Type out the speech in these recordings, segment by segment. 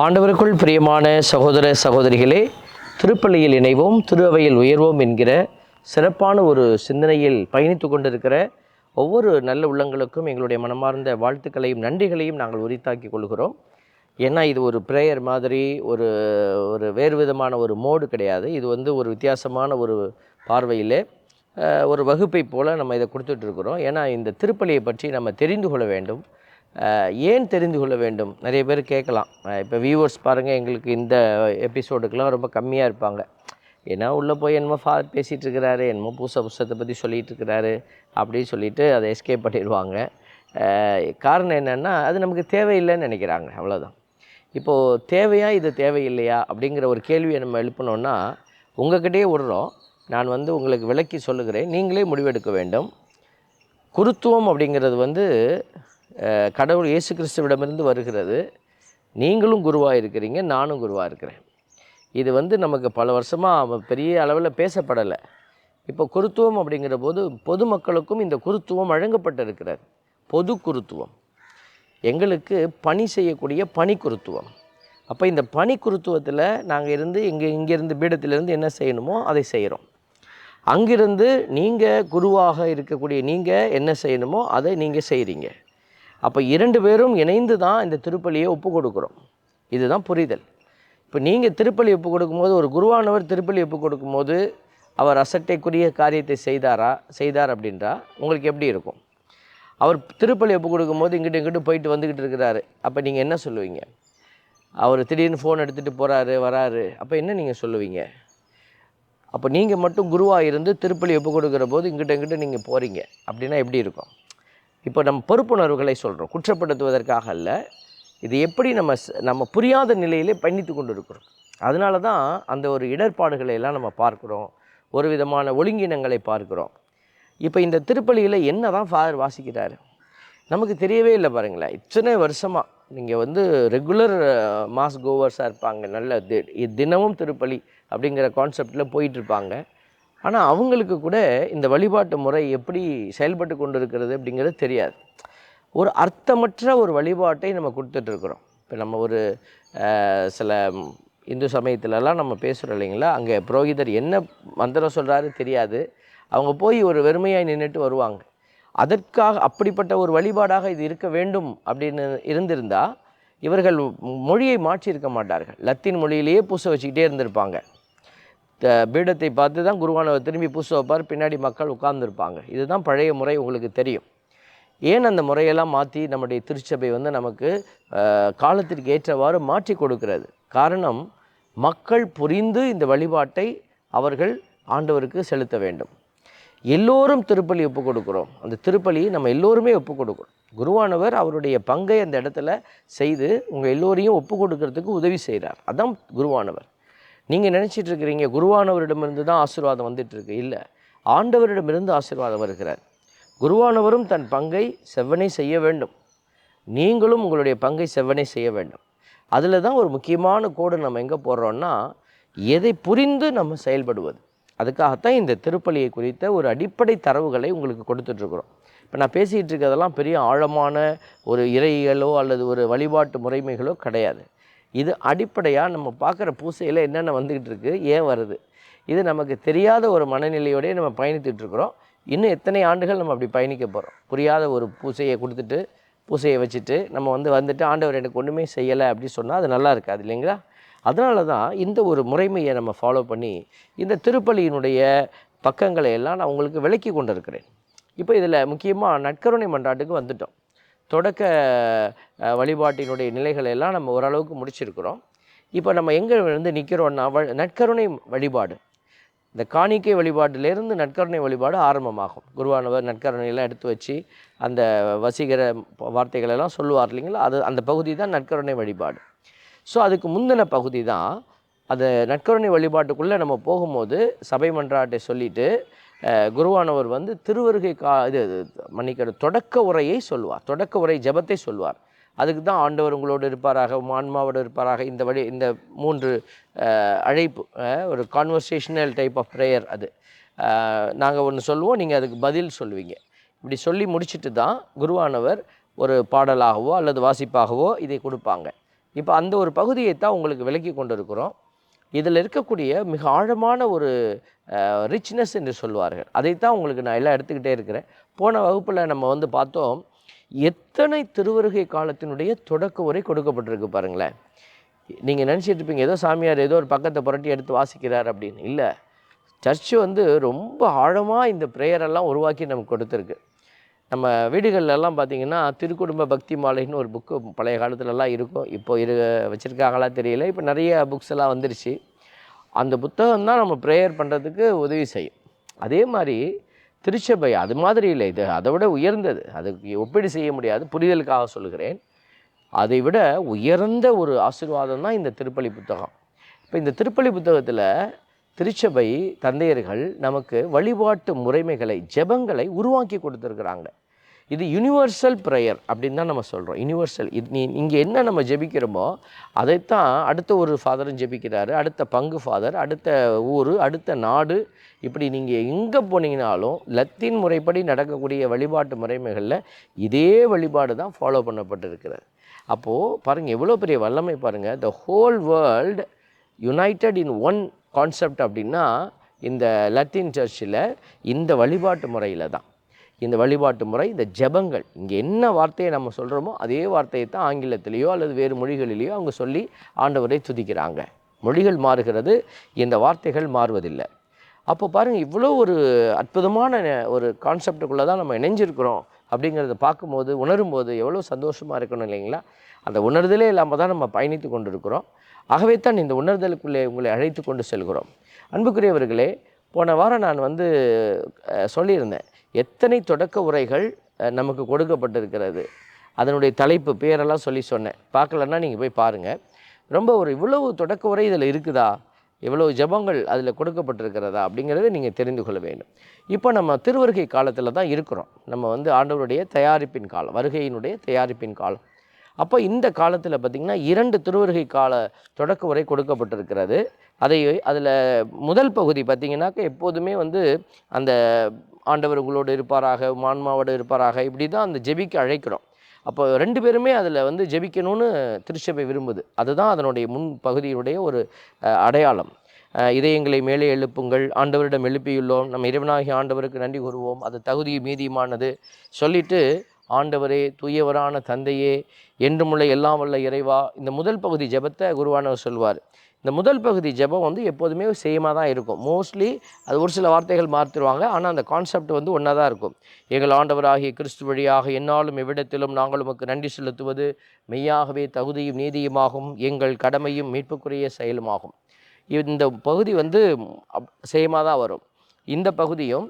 ஆண்டவருக்குள் பிரியமான சகோதர சகோதரிகளே திருப்பள்ளியில் இணைவோம் திருவையில் உயர்வோம் என்கிற சிறப்பான ஒரு சிந்தனையில் பயணித்து கொண்டிருக்கிற ஒவ்வொரு நல்ல உள்ளங்களுக்கும் எங்களுடைய மனமார்ந்த வாழ்த்துக்களையும் நன்றிகளையும் நாங்கள் உரித்தாக்கி கொள்கிறோம். ஏன்னா இது ஒரு ப்ரேயர் மாதிரி ஒரு ஒரு வேறு விதமான ஒரு மோடு கிடையாது. இது வந்து ஒரு வித்தியாசமான ஒரு பார்வையிலே ஒரு வகுப்பை போல் நம்ம இதை கொடுத்துட்ருக்குறோம் ஏன்னா இந்த திருப்பலியை பற்றி நம்ம தெரிந்து கொள்ள வேண்டும். ஏன் தெரிந்து கொள்ள வேண்டும்? நிறைய பேர் கேட்கலாம். இப்போ வியூவர்ஸ் பாருங்கள் எங்களுக்கு இந்த எபிசோடுக்கெலாம் ரொம்ப கம்மியாக இருப்பாங்க. ஏன்னா உள்ளே போய் என்னமோ ஃபாதர் பேசிகிட்டு இருக்கிறாரு என்னமோ புதுச புஸ்தத்தை பற்றி சொல்லிகிட்டு இருக்கிறாரு அப்படின்னு சொல்லிட்டு அதை எஸ்கேப் பண்ணிடுவாங்க. காரணம் என்னென்னா அது நமக்கு தேவையில்லைன்னு நினைக்கிறாங்க. அவ்வளோதான் இப்போது தேவையா இது தேவையில்லையா அப்படிங்கிற ஒரு கேள்வியை நம்ம எழுப்பினோன்னா உங்கள்கிட்டயே விடுறோம். நான் வந்து உங்களுக்கு விளக்கி சொல்லுகிறேன். நீங்களே முடிவெடுக்க வேண்டும். குருத்துவம் அப்படிங்கிறது வந்து கடவுள் இயேசு கிறிஸ்துவிடமிருந்து வருகிறது. நீங்களும் குருவாக இருக்கிறீங்க நானும் குருவாக இருக்கிறேன். இது வந்து நமக்கு பல வருஷமாக பெரிய அளவில் பேசப்படலை. இப்போ குருத்துவம் அப்படிங்கிற போது பொதுமக்களுக்கும் இந்த குருத்துவம் வழங்கப்பட்டிருக்கிறது. பொது குருத்துவம். எங்களுக்கு பணி செய்யக்கூடிய பணி குருத்துவம். அப்போ இந்த பணி குருத்துவத்தில் நாங்கள் இருந்து இங்கே இங்கேருந்து பீடத்திலிருந்து என்ன செய்யணுமோ அதை செய்கிறோம் அங்கிருந்து நீங்கள் குருவாக இருக்கக்கூடிய நீங்கள் என்ன செய்யணுமோ அதை நீங்கள் செய்கிறீங்க அப்போ இரண்டு பேரும் இணைந்து தான் இந்த திருப்பலியை ஒப்பு கொடுக்குறோம். இதுதான் புரிதல். இப்போ நீங்கள் திருப்பலி ஒப்பு கொடுக்கும்போது ஒரு குருவானவர் திருப்பலி ஒப்பு கொடுக்கும்போது அவர் அசட்டைக்குரிய காரியத்தை செய்தாரா செய்தார் அப்படின்றா உங்களுக்கு எப்படி இருக்கும்? அவர் திருப்பலி ஒப்பு கொடுக்கும்போது இங்கிட்டு இங்கிட்டு போயிட்டு வந்துக்கிட்டு இருக்கிறாரு. அப்போ நீங்கள் என்ன சொல்லுவீங்க? அவர் திடீர்னு ஃபோன் எடுத்துகிட்டு போகிறாரு வராரு. அப்போ என்ன நீங்கள் சொல்லுவீங்க? அப்போ நீங்கள் மட்டும் குருவாக இருந்து திருப்பலி ஒப்பு கொடுக்குற போது இங்கிட்ட இங்கிட்ட நீங்கள் போகிறீங்க அப்படின்னா எப்படி இருக்கும்? இப்போ நம்ம பொறுப்புணர்வுகளை சொல்கிறோம் குற்றப்படுத்துவதற்காக அல்ல இது எப்படி நம்ம நம்ம புரியாத நிலையிலே பயணித்து கொண்டு இருக்கிறோம் அதனால தான் அந்த ஒரு இடர்பாடுகளை எல்லாம் நம்ம பார்க்குறோம். ஒரு விதமான ஒழுங்கினங்களை பார்க்குறோம். இப்போ இந்த திருப்பலியில் என்ன தான் ஃபாதர் வாசிக்கிறாரு? நமக்கு தெரியவே இல்லை பாருங்களேன். இத்தனை வருஷமாக நீங்கள் வந்து ரெகுலர் மாஸ் கோவர்ஸாக இருப்பாங்க. நல்ல தி- இ- தினமும் திருப்பலி அப்படிங்கிற கான்செப்டில் போயிட்டுருப்பாங்க ஆனால் அவங்களுக்கு கூட இந்த வழிபாட்டு முறை எப்படி செயல்பட்டு கொண்டு இருக்கிறது அப்படிங்கிறது தெரியாது. ஒரு அர்த்தமற்ற ஒரு வழிபாட்டை நம்ம கொடுத்துட்ருக்குறோம் இப்போ நம்ம ஒரு சில இந்து சமயத்துலலாம் நம்ம பேசுகிறோம் இல்லைங்களா? அங்கே புரோகிதர் என்ன மந்திரம் சொல்கிறாரு தெரியாது. அவங்க போய் ஒரு வெறுமையாக நின்றுட்டு வருவாங்க. அதற்காக அப்படிப்பட்ட ஒரு வழிபாடாக இது இருக்க வேண்டும் அப்படின்னு இருந்திருந்தால் இவர்கள் மொழியை மாற்றியிருக்க மாட்டார்கள். லத்தீன் மொழியிலேயே பூச வச்சுக்கிட்டே இருந்திருப்பாங்க. பீடத்தை பார்த்து தான் குருவானவர் திரும்பி பூச வைப்பார். பின்னாடி மக்கள் உட்கார்ந்துருப்பாங்க. இதுதான் பழைய முறை உங்களுக்கு தெரியும். ஏன் அந்த முறையெல்லாம் மாற்றி நம்முடைய திருச்சபை வந்து நமக்கு காலத்திற்கு ஏற்றவாறு மாற்றி கொடுக்கிறது? காரணம் மக்கள் புரிந்து இந்த வழிபாட்டை அவர்கள் ஆண்டவருக்கு செலுத்த வேண்டும். எல்லோரும் திருப்பலி ஒப்பு கொடுக்குறோம். அந்த திருப்பலியை நம்ம எல்லோருமே ஒப்பு கொடுக்குறோம். குருவானவர் அவருடைய பங்கை அந்த இடத்துல செய்து உங்கள் எல்லோரையும் ஒப்பு கொடுக்கறதுக்கு உதவி செய்கிறார் அதான் குருவானவர். நீங்கள் நினச்சிட்டு இருக்கிறீங்க குருவானவரிடமிருந்து தான் ஆசீர்வாதம் வந்துட்டுருக்கு இல்லை ஆண்டவரிடமிருந்து ஆசீர்வாதம் வருகிறார். குருவானவரும் தன் பங்கை செவ்வனை செய்ய வேண்டும். நீங்களும் உங்களுடைய பங்கை செவ்வனை செய்ய வேண்டும். அதில் தான் ஒரு முக்கியமான கோடு நம்ம எங்கே போடுறோன்னா எதை புரிந்து நம்ம செயல்படுவது. அதுக்காகத்தான் இந்த திருப்பலியை குறித்த ஒரு அடிப்படை தரவுகளை உங்களுக்கு கொடுத்துட்ருக்குறோம். இப்போ நான் பேசிகிட்டு இருக்கிறதெல்லாம் பெரிய ஆழமான ஒரு இறையியலோ அல்லது ஒரு வழிபாட்டு முறைமைகளோ கிடையாது. இது அடிப்படையாக நம்ம பார்க்குற பூசையில் என்னென்ன வந்துக்கிட்டு இருக்குது ஏன் வருது? இது நமக்கு தெரியாத ஒரு மனநிலையோடய நம்ம பயணித்துட்ருக்குறோம் இன்னும் எத்தனை ஆண்டுகள் நம்ம அப்படி பயணிக்க போகிறோம் புரியாத ஒரு பூசையை கொடுத்துட்டு பூசையை வச்சுட்டு நம்ம வந்து வந்துட்டு ஆண்டவர் எனக்கு ஒன்றுமே செய்யலை அப்படின்னு சொன்னால் அது நல்லா இருக்காது இல்லைங்களா? அதனால தான் இந்த ஒரு முறைமையை நம்ம ஃபாலோ பண்ணி இந்த திருப்பலியினுடைய பக்கங்களை எல்லாம் நான் உங்களுக்கு விளக்கி கொண்டு இருக்கிறேன் இப்போ இதில் முக்கியமாக நட்கருணை மன்றாட்டுக்கு வந்துட்டோம். தொடக்க வழிபாட்டினுடைய நிலைகளை எல்லாம் நம்ம ஓரளவுக்கு முடிச்சிருக்கிறோம். இப்போ நம்ம எங்கே வந்து நிற்கிறோன்னா வ நற்கருணை வழிபாடு. இந்த காணிக்கை வழிபாட்டிலேருந்து நற்கருணை வழிபாடு ஆரம்பமாகும். குருவானவர் நற்கருணையெல்லாம் எடுத்து வச்சு அந்த வசீகர வார்த்தைகள் எல்லாம் சொல்லுவார் இல்லைங்களா? அது அந்த பகுதி தான் நற்கருணை வழிபாடு. ஸோ அதுக்கு முந்தின பகுதி தான் அந்த நற்கருணை வழிபாட்டுக்குள்ளே நம்ம போகும்போது சபை மன்றாட்டை சொல்லிவிட்டு குருவானவர் வந்து திருவருகை கா இது மன்னிக்கிற தொடக்க உரையை சொல்லுவார் தொடக்க உரை ஜெபத்தை சொல்லுவார் அதுக்கு தான் ஆண்டவர் உங்களோடு இருப்பாராக ஆன்மாவோடு இருப்பாராக. இந்த வழி இந்த மூன்று அழைப்பு ஒரு கான்வர்சேஷனல் டைப் ஆஃப் ப்ரேயர் அது. நாங்கள் ஒன்று சொல்லுவோம் நீங்கள் அதுக்கு பதில் சொல்லுவீங்க. இப்படி சொல்லி முடிச்சுட்டு தான் குருவானவர் ஒரு பாடலாகவோ அல்லது வாசிப்பாகவோ இதை கொடுப்பாங்க. இப்போ அந்த ஒரு பகுதியை தான் உங்களுக்கு விளக்கி கொண்டு இருக்கிறோம் இதில் இருக்கக்கூடிய மிக ஆழமான ஒரு ரிச்னஸ் என்று சொல்வார்கள். அதைத்தான் உங்களுக்கு நான் எல்லாம் எடுத்துக்கிட்டே இருக்கிறேன். போன வகுப்பில் நம்ம வந்து பார்த்தோம் எத்தனை திருவருகை காலத்தினுடைய தொடக்க உரை கொடுக்கப்பட்டிருக்கு பாருங்களேன். நீங்கள் நினச்சிட்டு இருப்பீங்க ஏதோ சாமியார் ஏதோ ஒரு பக்கத்தை புரட்டி எடுத்து வாசிக்கிறார் அப்படின்னு. இல்லை சர்ச்சு வந்து ரொம்ப ஆழமாக இந்த ப்ரேயரெல்லாம் உருவாக்கி நமக்கு கொடுத்துருக்கு. நம்ம வீடுகள்ல பார்த்திங்கன்னா பார்த்தீங்கன்னா திருக்குடும்ப பக்தி மாலைன்னு ஒரு புக்கு பழைய காலத்துலலாம் இருக்கும். இப்போ இரு வச்சுருக்காங்களா தெரியல. இப்போ நிறைய புக்ஸ் எல்லாம் வந்துருச்சு. அந்த புத்தகம் தான் நம்ம ப்ரேயர் பண்ணுறதுக்கு உதவி செய்யும். அதே மாதிரி திருச்சபை அது மாதிரி இல்லை. இது அதை விட உயர்ந்தது. அதுக்கு ஒப்பீடு செய்ய முடியாது. புரிதலுக்காக சொல்லுகிறேன். அதை விட உயர்ந்த ஒரு ஆசீர்வாதம் தான் இந்த திருப்பலி புத்தகம். இப்போ இந்த திருப்பலி புத்தகத்தில் திருச்சபை தந்தையர்கள் நமக்கு வழிபாட்டு முறைமைகளை ஜெபங்களை உருவாக்கி கொடுத்துருக்குறாங்க. இது யுனிவர்சல் ப்ரேயர் அப்படின்னு தான் நம்ம சொல்கிறோம் யுனிவர்சல் இது நீ இங்கே என்ன நம்ம ஜெபிக்கிறோமோ அதைத்தான் அடுத்த ஒரு ஃபாதரும் ஜெபிக்கிறாரு அடுத்த பங்கு ஃபாதர் அடுத்த ஊர் அடுத்த நாடு. இப்படி நீங்கள் எங்கே போனீங்கனாலும் லத்தீன் முறைப்படி நடக்கக்கூடிய வழிபாட்டு முறைமைகளில் இதே வழிபாடு தான் ஃபாலோ பண்ணப்பட்டிருக்கிறது. அப்போது பாருங்கள் எவ்வளோ பெரிய வல்லமை பாருங்கள் the whole world united in one concept அப்படின்னா இந்த லத்தீன் சர்ச்சில் இந்த வழிபாட்டு முறையில் தான். இந்த வழிபாட்டு முறை இந்த ஜெபங்கள் இங்கே என்ன வார்த்தையை நம்ம சொல்கிறோமோ அதே வார்த்தையை தான் ஆங்கிலத்திலேயோ அல்லது வேறு மொழிகளிலேயோ அவங்க சொல்லி ஆண்டவரை துதிக்கிறாங்க. மொழிகள் மாறுகிறது இந்த வார்த்தைகள் மாறுவதில்லை. அப்போ பாருங்கள் இவ்வளோ ஒரு அற்புதமான ஒரு கான்செப்டுக்குள்ளே தான் நம்ம இணைஞ்சிருக்கிறோம். அப்படிங்கிறத பார்க்கும்போது உணரும்போது எவ்வளோ சந்தோஷமாக இருக்கணும் இல்லைங்களா? அந்த உணர்தலே இல்லாமல் தான் நம்ம பயணித்து கொண்டு இருக்கிறோம் ஆகவே தான் இந்த உணர்தலுக்குள்ளே உங்களை அழைத்து கொண்டு செல்கிறோம். அன்புக்குரியவர்களே போன வாரம் நான் வந்து சொல்லியிருந்தேன் எத்தனை தொடக்க உரைகள் நமக்கு கொடுக்கப்பட்டிருக்கிறது. அதனுடைய தலைப்பு பேரெல்லாம் சொல்லி சொன்னேன். பார்க்கலன்னா நீங்கள் போய் பாருங்கள் ரொம்ப ஒரு இவ்வளவு தொடக்க உரை இதில் இருக்குதா? எவ்வளோ ஜெபங்கள் அதில் கொடுக்கப்பட்டிருக்கிறதா அப்படிங்கிறத நீங்கள் தெரிந்து கொள்ள வேண்டும். இப்போ நம்ம திருவருகை காலத்தில் தான் இருக்கிறோம். நம்ம வந்து ஆண்டவருடைய தயாரிப்பின் காலம் வருகையினுடைய தயாரிப்பின் காலம். அப்போ இந்த காலத்தில் பார்த்திங்கன்னா இரண்டு திருவருகை கால தொடக்க உரை கொடுக்கப்பட்டிருக்கிறது. அதை அதில் முதல் பகுதி பார்த்திங்கனாக்க எப்போதுமே வந்து அந்த ஆண்டவர் உங்களோடு இருப்பாராக மான்மாவோடு இருப்பாராக இப்படி தான் அந்த ஜெபிக்கு அழைக்கிறோம். அப்போ ரெண்டு பேருமே அதில் வந்து ஜெபிக்கணும்னு திருச்சபை விரும்புது. அதுதான் அதனுடைய முன் பகுதியினுடைய ஒரு அடையாளம். இதயங்களை மேலே எழுப்புங்கள் ஆண்டவரிடம் எழுப்பியுள்ளோம். நம்ம இறைவனாகி ஆண்டவருக்கு நன்றி கூறுவோம். அது தகுதி மீதியுமானது. சொல்லிட்டு ஆண்டவரே தூயவரான தந்தையே என்றுமுள்ள எல்லாம் வல்ல இறைவா இந்த முதல் பகுதி ஜெபத்தை குருவானவர் சொல்வார். இந்த முதல் பகுதி ஜெபம் வந்து எப்போதுமே சேமாக தான் இருக்கும். மோஸ்ட்லி அது ஒரு சில வார்த்தைகள் மாற்றிடுவாங்க ஆனால் அந்த கான்செப்ட் வந்து ஒன்றா தான் இருக்கும். எங்கள் ஆண்டவராகிய கிறிஸ்து வழியாக என்னாலும் எவ்விடத்திலும் நாங்கள் உமக்கு நன்றி செலுத்துவது மெய்யாகவே தகுதியும் நீதியுமாகும். எங்கள் கடமையும் மீட்புக்குரிய செயலுமாகும். இந்த பகுதி வந்து சேமாக தான் வரும். இந்த பகுதியும்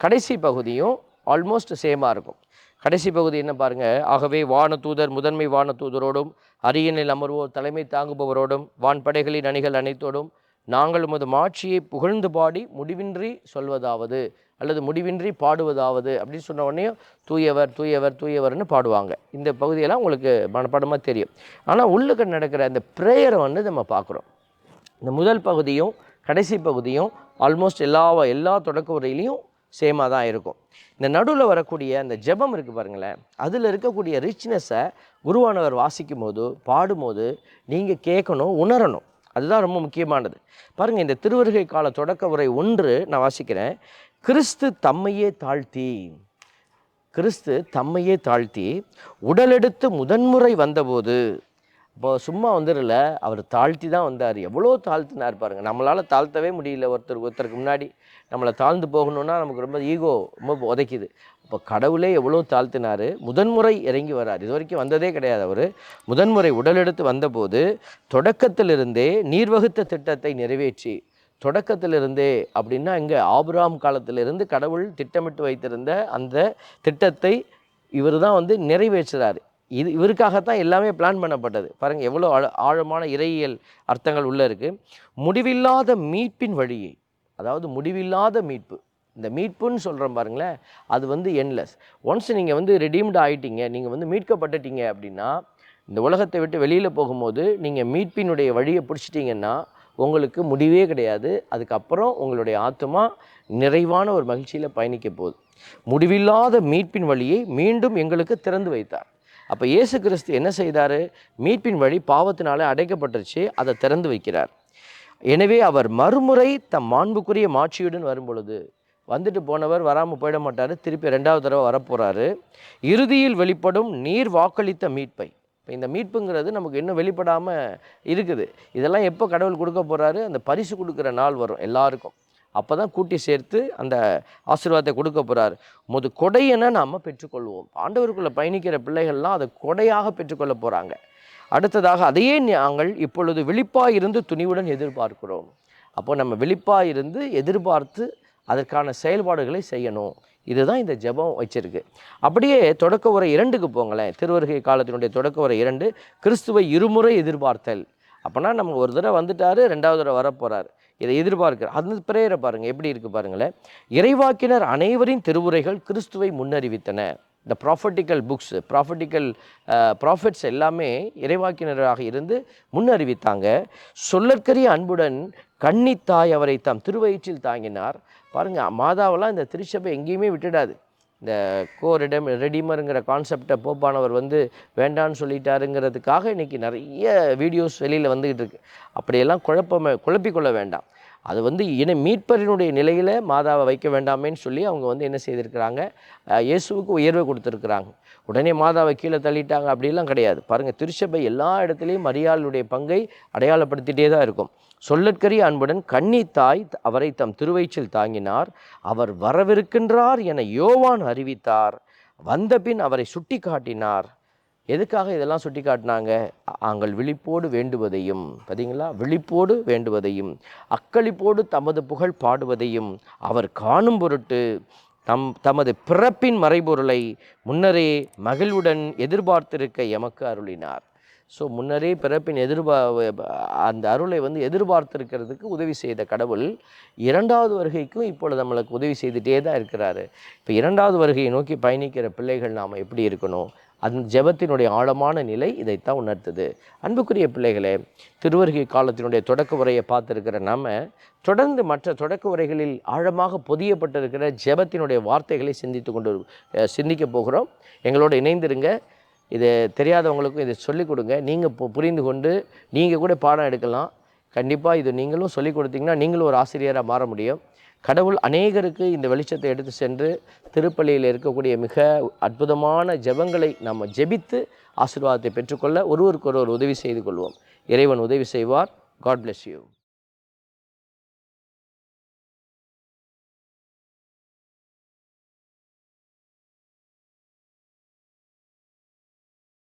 கடைசி பகுதியும் ஆல்மோஸ்ட் சேமாக இருக்கும். கடைசி பகுதி என்ன பாருங்கள் ஆகவே வானதூதர் முதன்மை வானதூதரோடும் அரியணில் அமர்வோர் தலைமை தாங்குபவரோடும் வான்படைகளின் அணிகள் அனைத்தோடும் நாங்கள் உமது மாட்சியை புகழ்ந்து பாடி முடிவின்றி சொல்வதாவது அல்லது முடிவின்றி பாடுவதாவது அப்படின்னு சொன்ன உடனே தூயவர் தூயவர் தூயவர்னு பாடுவாங்க. இந்த பகுதியெல்லாம் உங்களுக்கு மனப்பாடமாக தெரியும். ஆனால் உள்ளுக்கு நடக்கிற அந்த ப்ரேயரை வந்து நம்ம பார்க்குறோம். இந்த முதல் பகுதியும் கடைசி பகுதியும் ஆல்மோஸ்ட் எல்லா எல்லா தொடக்க உரையிலையும் சேமாக தான் இருக்கும். இந்த நடுவில் வரக்கூடிய அந்த ஜெபம் இருக்குது பாருங்களேன். அதில் இருக்கக்கூடிய ரிச்னஸை குருவானவர் வாசிக்கும் போது பாடும்போது நீங்கள் கேட்கணும் உணரணும். அதுதான் ரொம்ப முக்கியமானது. பாருங்கள் இந்த திருவருகை கால தொடக்க உரை ஒன்று நான் வாசிக்கிறேன். கிறிஸ்து தம்மையே தாழ்த்தி கிறிஸ்து தம்மையே தாழ்த்தி உடலெடுத்து முதன்முறை வந்தபோது இப்போ சும்மா வந்துடல அவர் தாழ்த்தி தான் வந்தார். எவ்வளோ தாழ்த்தினார் பாருங்க. நம்மளால் தாழ்த்தவே முடியல ஒருத்தர் ஒருத்தருக்கு முன்னாடி. நம்மளை தாழ்ந்து போகணுன்னா நமக்கு ரொம்ப ஈகோ ரொம்ப உதைக்குது. அப்போ கடவுளே எவ்வளோ தாழ்த்தினார்? முதன்முறை இறங்கி வரார். இது வரைக்கும் வந்ததே கிடையாது அவர். முதன்முறை உடலெடுத்து வந்தபோது தொடக்கத்திலிருந்தே நீர்வகுத்த திட்டத்தை நிறைவேற்றி தொடக்கத்திலிருந்தே அப்படின்னா இங்கே ஆபுராம் காலத்திலிருந்து கடவுள் திட்டமிட்டு வைத்திருந்த அந்த திட்டத்தை இவர் தான் வந்து நிறைவேற்றுறாரு. இது இவருக்காகத்தான் எல்லாமே பிளான் பண்ணப்பட்டது. பாருங்கள் எவ்வளோ ஆழ ஆழமான இறையியல் அர்த்தங்கள் உள்ளே இருக்குது முடிவில்லாத மீட்பின் வழியை அதாவது முடிவில்லாத மீட்பு. இந்த மீட்புன்னு சொல்கிறோம் பாருங்களேன் அது வந்து என்லெஸ் ஒன்ஸ் நீங்கள் வந்து ரெடீம்டு ஆகிட்டீங்க நீங்கள் வந்து மீட்கப்பட்டுட்டீங்க அப்படின்னா இந்த உலகத்தை விட்டு வெளியில் போகும்போது நீங்கள் மீட்பினுடைய வழியை பிடிச்சிட்டிங்கன்னா உங்களுக்கு முடிவே கிடையாது. அதுக்கப்புறம் உங்களுடைய ஆத்மா நிறைவான ஒரு மகிழ்ச்சியில் பயணிக்க போகுது. முடிவில்லாத மீட்பின் வழியை மீண்டும் எங்களுக்கு திறந்து வைத்தார். அப்போ இயேசு கிறிஸ்து என்ன செய்தார்? மீட்பின் வழி பாவத்தினாலே அடைக்கப்பட்டுருச்சு அதை திறந்து வைக்கிறார். எனவே அவர் மறுமுறை தம் மாண்புக்குரிய மாட்சியுடன் வரும்பொழுது வந்துட்டு போனவர் வராமல் போயிட மாட்டார். திருப்பி ரெண்டாவது தடவை வரப்போகிறாரு இறுதியில் வெளிப்படும் நீர் வாக்களித்த மீட்பை. இப்போ இந்த மீட்புங்கிறது நமக்கு இன்னும் வெளிப்படாமல் இருக்குது. இதெல்லாம் எப்போ கடவுள் கொடுக்க போகிறாரு அந்த பரிசு கொடுக்குற நாள் வரும் எல்லாருக்கும். அப்போ தான் கூட்டி சேர்த்து அந்த ஆசீர்வாதத்தை கொடுக்க போகிறார் முது கொடையென நாம் பெற்றுக்கொள்வோம். ஆண்டவருக்குள்ளே பயணிக்கிற பிள்ளைகள்லாம் அதை கொடையாக பெற்றுக்கொள்ள போகிறாங்க அடுத்ததாக அதையே நாங்கள் இப்பொழுது விழிப்பாக இருந்து துணிவுடன் எதிர்பார்க்கிறோம். அப்போ நம்ம விழிப்பாக இருந்து எதிர்பார்த்து அதற்கான செயல்பாடுகளை செய்யணும். இதுதான் இந்த ஜெபம் வச்சிருக்கு. அப்படியே தொடக்க உரை இரண்டுக்கு போங்களேன். திருவருகை காலத்தினுடைய தொடக்க உரை இரண்டு கிறிஸ்துவை இருமுறை எதிர்பார்த்தல். அப்போனா நம்ம ஒரு தடவை வந்துட்டார் ரெண்டாவது தடவை வரப்போகிறார் இதை எதிர்பார்க்கிற அந்த பிரேயரை பாருங்கள் எப்படி இருக்குது பாருங்களேன். இறைவாக்கினர் அனைவரின் திருவுரைகள் கிறிஸ்துவை முன்னறிவித்தன. இந்த ப்ராஃபட்டிக்கல் புக்ஸ் ப்ராஃபட்டிக்கல் ப்ராஃபிட்ஸ் எல்லாமே இறைவாக்கினராக இருந்து முன்னறிவித்தாங்க. சொல்லற்கரிய அன்புடன் கன்னித்தாய் அவரை தம் திருவயிற்றில் தாங்கினார். பாருங்கள் மாதாவெல்லாம் இந்த திருச்சபை எங்கேயுமே விட்டுடாது. இந்த கோ ரெடம் ரெடிமருங்கிற கான்செப்டை போப்பானவர் வந்து வேண்டான்னு சொல்லிட்டாருங்கிறதுக்காக இன்றைக்கி நிறைய வீடியோஸ் வெளியில் வந்துக்கிட்டு இருக்கு. அப்படியெல்லாம் குழப்பமே குழப்பிக்கொள்ள வேண்டாம். அது வந்து இன மீட்பரினுடைய நிலையில் மாதாவை வைக்க வேண்டாமேன்னு சொல்லி அவங்க வந்து என்ன செய்திருக்கிறாங்க? இயேசுவுக்கு உயர்வை கொடுத்துருக்குறாங்க. உடனே மாதாவை கீழே தள்ளிட்டாங்க. அப்படிலாம் கிடையாது. பாருங்கள் திருச்சபை எல்லா இடத்துலையும் மரியாளுடைய பங்கை அடையாளப்படுத்திட்டே தான் இருக்கும். சொல்லற்கரிய அன்புடன் கன்னி தாய் அவரை தம் திருவயிற்றில் தாங்கினார். அவர் வரவிருக்கின்றார் என யோவான் அறிவித்தார். வந்தபின் அவரை சுட்டி காட்டினார் எதுக்காக இதெல்லாம் சுட்டி காட்டினாங்க? தாங்கள் விழிப்போடு வேண்டுவதையும் பார்த்தீங்களா விழிப்போடு வேண்டுவதையும் அக்களிப்போடு தமது புகழ் பாடுவதையும் அவர் காணும் பொருட்டு தம் தமது பிறப்பின் மறைபொருளை முன்னரே மகிழ்வுடன் எதிர்பார்த்திருக்க எமக்கு அருளினார். ஸோ முன்னரே பிறப்பின் எதிர்பா அந்த அருளை வந்து எதிர்பார்த்திருக்கிறதுக்கு உதவி செய்த கடவுள் இரண்டாவது வருகைக்கும் இப்பொழுது நம்மளுக்கு உதவி செய்துட்டே தான் இருக்கிறாரு. இப்போ இரண்டாவது வருகையை நோக்கி பயணிக்கிற பிள்ளைகள் நாம் எப்படி இருக்கணும்? அந்த ஜெபத்தினுடைய ஆழமான நிலை இதைத்தான் உணர்த்துது. அன்புக்குரிய பிள்ளைகளே திருவருகை காலத்தினுடைய தொடக்க உரையை பார்த்துருக்கிற நாம தொடர்ந்து மற்ற தொடக்க உரைகளில் ஆழமாக பொதியப்பட்டிருக்கிற ஜெபத்தினுடைய வார்த்தைகளை சிந்தித்து கொண்டு சிந்திக்க போகிறோம். எங்களோட இணைந்திருங்க. இது தெரியாதவங்களுக்கும் இதை சொல்லிக் கொடுங்க. நீங்கள் பு- புரிந்து கொண்டு நீங்கள் கூட பாடம் எடுக்கலாம். கண்டிப்பாக இது நீங்களும் சொல்லிக் கொடுத்தீங்கன்னா நீங்களும் ஒரு ஆசிரியராக மாற முடியும். கடவுள் அநேகருக்கு இந்த வெளிச்சத்தை எடுத்து சென்று திருப்பள்ளியில் இருக்கக்கூடிய மிக அற்புதமான ஜெபங்களை நம்ம ஜெபித்து ஆசீர்வாதத்தை பெற்றுக்கொள்ள ஒருவருக்கொருவர் உதவி செய்து கொள்வோம். இறைவன் உதவி செய்வார். God bless you